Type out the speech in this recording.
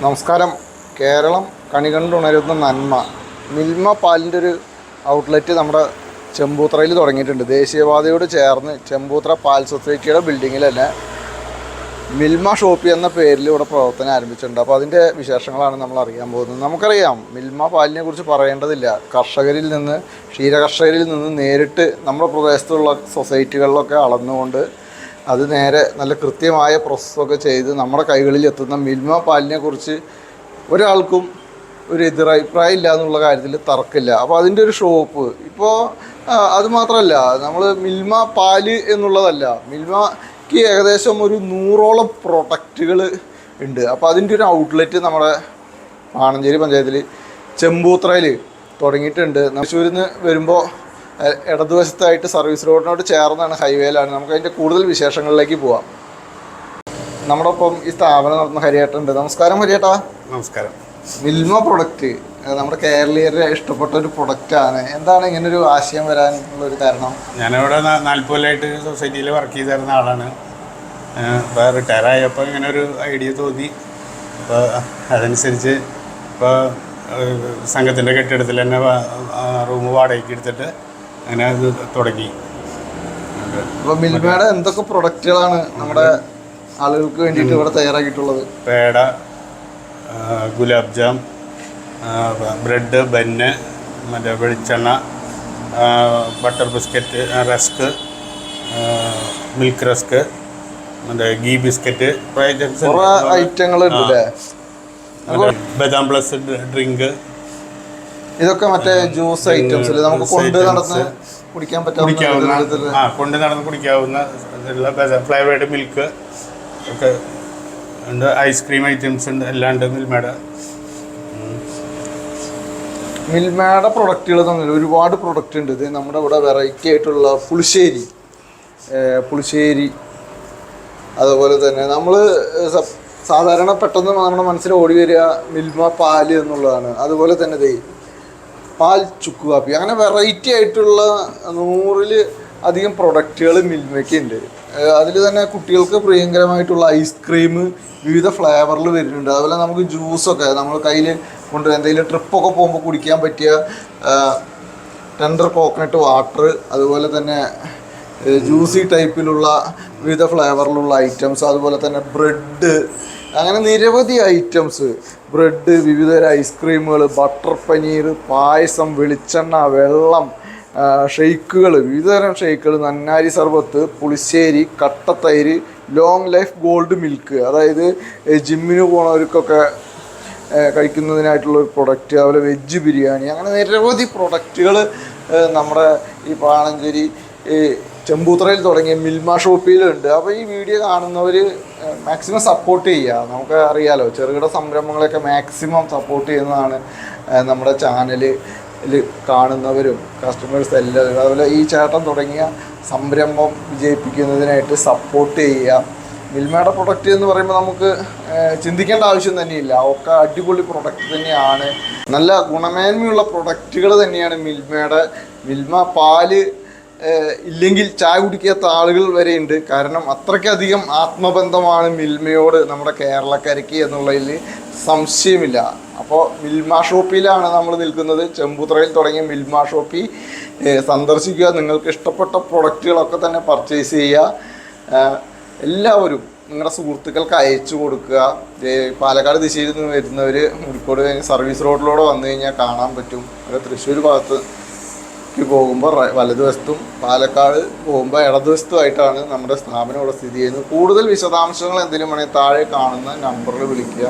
നമസ്കാരം. കേരളം കണികണ്ടുണരുന്ന നന്മ. മിൽമ പാലിന്റെ ഒരു ഔട്ട്ലെറ്റ് നമ്മുടെ ചെമ്പൂത്രയിൽ തുടങ്ങിയിട്ടുണ്ട്. ദേശീയപാതയോട് ചേർന്ന് ചെമ്പൂത്ര പാൽ സൊസൈറ്റിയുടെ ബിൽഡിങ്ങിൽ തന്നെ മിൽമ ഷോപ്പ് എന്ന പേരിൽ ഇവിടെ പ്രവർത്തനം ആരംഭിച്ചിട്ടുണ്ട്. അപ്പോൾ അതിന്റെ വിശേഷങ്ങളാണ് നമ്മൾ അറിയാൻ പോകുന്നത്. നമുക്കറിയാം മിൽമ പാലിനെ കുറിച്ച് പറയേണ്ടതില്ല. കർഷകരിൽ നിന്ന് ക്ഷീരകർഷകരിൽ നിന്ന് നേരിട്ട് നമ്മുടെ പ്രദേശത്തുള്ള സൊസൈറ്റികളിലൊക്കെ അളന്നുകൊണ്ട് അത് നേരെ നല്ല കൃത്യമായ പ്രോസസ്സൊക്കെ ചെയ്ത് നമ്മുടെ കൈകളിൽ എത്തുന്ന മിൽമ പാലിനെ കുറിച്ച് ഒരാൾക്കും ഒരു എതിരഭിപ്രായം ഇല്ല എന്നുള്ള കാര്യത്തിൽ തർക്കമില്ല. അപ്പോൾ അതിന്റെ ഒരു ഷോപ്പ് ഇപ്പോൾ അത് മാത്രമല്ല നമ്മൾ മിൽമ പാൽ എന്നുള്ളതല്ല മിൽമയ്ക്ക് ഏകദേശം ഒരു നൂറോളം പ്രൊഡക്റ്റുകൾ ഉണ്ട്. അപ്പോൾ അതിന്റെ ഒരു ഔട്ട്ലെറ്റ് നമ്മുടെ ആണഞ്ചേരി പഞ്ചായത്തിൽ ചെമ്പൂത്രയിൽ തുടങ്ങിയിട്ടുണ്ട്. തൃശ്ശൂരിൽ നിന്ന് വരുമ്പോൾ ഇടതുവശത്തായിട്ട് സർവീസ് റോഡിനോട് ചേർന്നാണ് ഹൈവേയിലാണ്. നമുക്ക് അതിന്റെ കൂടുതൽ വിശേഷങ്ങളിലേക്ക് പോവാം. നമ്മുടെ ഒപ്പം ഈ സ്ഥാപനം നടത്തുന്ന ഹരിയേട്ടുണ്ട് നമസ്കാരം ഹരിയേട്ടാ. നമസ്കാരം. മിൽമ പ്രൊഡക്റ്റ് നമ്മുടെ കേരളീയരെ ഇഷ്ടപ്പെട്ട ഒരു പ്രൊഡക്റ്റാണ് എന്താണ് ഇങ്ങനെ ഒരു ആശയം വരാനുള്ള ഒരു കാരണം? ഞാനിവിടെ നാൽപ്പതിലായിട്ട് നാൽപ്പത് കൊല്ലമായിട്ട് സൊസൈറ്റിയിൽ വർക്ക് ചെയ്തിരുന്ന ആളാണ്. ഇപ്പോൾ റിട്ടയർ ആയപ്പോൾ ഇങ്ങനെ ഒരു ഐഡിയ തോന്നി. അപ്പോൾ അതനുസരിച്ച് ഇപ്പോൾ സംഘത്തിന്റെ കെട്ടിടത്തിൽ തന്നെ റൂം വാടകയ്ക്ക് എടുത്തിട്ട് അങ്ങനെ അത് തുടങ്ങി അപ്പോൾ മിൽമയുടെ എന്തൊക്കെ പ്രൊഡക്റ്റുകളാണ് നമ്മുടെ ആളുകൾക്ക് വേണ്ടിയിട്ട് ഇവിടെ തയ്യാറാക്കിയിട്ടുള്ളത്? Peda gulab jam bread bun മറ്റേ വെളിച്ചെണ്ണ butter biscuit rusk milk rusk മറ്റേ ഗീ ബിസ്ക്കറ്റ് ഐറ്റങ്ങൾ ബദാം പ്ലസ് ഡ്രിങ്ക് ഇതൊക്കെ മറ്റേ ജ്യൂസ് ഐറ്റംസ് നമുക്ക് കൊണ്ട് നടന്ന് കുടിക്കാൻ പറ്റാവുന്ന ആ കൊണ്ട് നടന്ന് കുടിക്കാവുന്ന ഫ്ലേവേർഡ് മിൽക്ക് ഒക്കെ ഉണ്ട്. ഐസ്ക്രീം ഐറ്റംസ് ഉണ്ട്. എല്ലാം ഉണ്ട് മിൽമേഡ് മിൽമയുടെ പ്രൊഡക്റ്റുകൾ തന്നെ ഒരുപാട് പ്രൊഡക്റ്റ് ഉണ്ട്. ഇത് നമ്മുടെ ഇവിടെ വെറൈറ്റി ആയിട്ടുള്ള പുളിശ്ശേരി പുളിശ്ശേരി. അതുപോലെ തന്നെ നമ്മൾ സാധാരണ പെട്ടെന്ന് നമ്മുടെ മനസ്സിൽ ഓടി വരിക മിൽമ പാൽ എന്നുള്ളതാണ്. അതുപോലെ തന്നെ ദേ പാൽ ചുക്ക് കാപ്പി അങ്ങനെ വെറൈറ്റി ആയിട്ടുള്ള നൂറിൽ അധികം പ്രൊഡക്റ്റുകൾ മിൽമയ്ക്ക് ഉണ്ട് അതിൽ തന്നെ കുട്ടികൾക്ക് പ്രിയങ്കരമായിട്ടുള്ള ഐസ്ക്രീം വിവിധ ഫ്ലേവറിൽ വരുന്നുണ്ട്. അതുപോലെ നമുക്ക് ജ്യൂസൊക്കെ നമ്മൾ കയ്യിൽ കൊണ്ട് എന്തെങ്കിലും ട്രിപ്പൊക്കെ പോകുമ്പോൾ കുടിക്കാൻ പറ്റിയ ടെൻഡർ കോക്കനട്ട് വാട്ടർ അതുപോലെ തന്നെ ജ്യൂസി ടൈപ്പിലുള്ള വിവിധ ഫ്ലേവറിലുള്ള ഐറ്റംസ് അതുപോലെ തന്നെ ബ്രെഡ് അങ്ങനെ നിരവധി ഐറ്റംസ്. ബ്രെഡ് വിവിധതരം ഐസ്ക്രീമുകൾ ബട്ടർ പനീർ പായസം വെളിച്ചെണ്ണ വെള്ളം ഷെയ്ക്കുകൾ വിവിധതരം ഷെയ്ക്കുകൾ നന്നാരി സർബത്ത് പുളിശ്ശേരി കട്ടത്തൈര് ലോങ് ലൈഫ് ഗോൾഡ് മിൽക്ക് അതായത് ജിമ്മിന് പോണവർക്കൊക്കെ കഴിക്കുന്നതിനായിട്ടുള്ള ഒരു പ്രൊഡക്റ്റ് അതുപോലെ വെജ് ബിരിയാണി അങ്ങനെ നിരവധി പ്രൊഡക്റ്റുകൾ നമ്മുടെ ഈ പാണഞ്ചേരി ചെമ്പൂത്രയിൽ തുടങ്ങി മിൽമ ഷോപ്പിലുണ്ട്. അപ്പോൾ ഈ വീഡിയോ കാണുന്നവർ മാക്സിമം സപ്പോർട്ട് ചെയ്യുക. നമുക്ക് അറിയാലോ ചെറുകിട സംരംഭങ്ങളൊക്കെ മാക്സിമം സപ്പോർട്ട് ചെയ്യുന്നതാണ് നമ്മുടെ ചാനലിൽ കാണുന്നവരും കസ്റ്റമേഴ്സ് എല്ലാവരും. അതുപോലെ ഈ ചേട്ടൻ തുടങ്ങിയ സംരംഭം വിജയിപ്പിക്കുന്നതിനായിട്ട് സപ്പോർട്ട് ചെയ്യുക. മിൽമയുടെ പ്രൊഡക്റ്റ് എന്ന് പറയുമ്പോൾ നമുക്ക് ചിന്തിക്കേണ്ട ആവശ്യം തന്നെയില്ല. ഒക്കെ അടിപൊളി പ്രൊഡക്റ്റ് തന്നെയാണ്. നല്ല ഗുണമേന്മയുള്ള പ്രൊഡക്റ്റുകൾ തന്നെയാണ് മിൽമയുടെ മിൽമ പാൽ ഇല്ലെങ്കിൽ ചായ കുടിക്കാത്ത ആളുകൾ വരെയുണ്ട് കാരണം അത്രയ്ക്കധികം ആത്മബന്ധമാണ് മിൽമയോട് നമ്മുടെ കേരളക്കരയ്ക്ക് എന്നുള്ളതിൽ സംശയമില്ല. അപ്പോൾ മിൽമ ഷോപ്പിലാണ് നമ്മൾ നിൽക്കുന്നത്. ചെമ്പുത്രയിൽ തുടങ്ങിയ മിൽമ ഷോപ്പി സന്ദർശിക്കുക നിങ്ങൾക്ക് ഇഷ്ടപ്പെട്ട പ്രൊഡക്റ്റുകളൊക്കെ തന്നെ പർച്ചേസ് ചെയ്യുക. എല്ലാവരും നിങ്ങളുടെ സുഹൃത്തുക്കൾക്ക് അയച്ചു കൊടുക്കുക. പാലക്കാട് ദിശയിൽ നിന്ന് വരുന്നവർ മുരിക്കോട് സർവീസ് റോഡിലൂടെ വന്നു കഴിഞ്ഞാൽ കാണാൻ പറ്റും. അത് തൃശ്ശൂർ ഭാഗത്ത് ക്ക് പോകുമ്പോൾ വലതുവശത്തും പാലക്കാട് പോകുമ്പോൾ ഇടതുവശത്തുമായിട്ടാണ് നമ്മുടെ സ്ഥാപനം ഇവിടെ സ്ഥിതി ചെയ്യുന്നത്. കൂടുതൽ വിശദാംശങ്ങൾ എന്തെങ്കിലും വേണമെങ്കിൽ താഴെ കാണുന്ന നമ്പറിൽ വിളിക്കുക.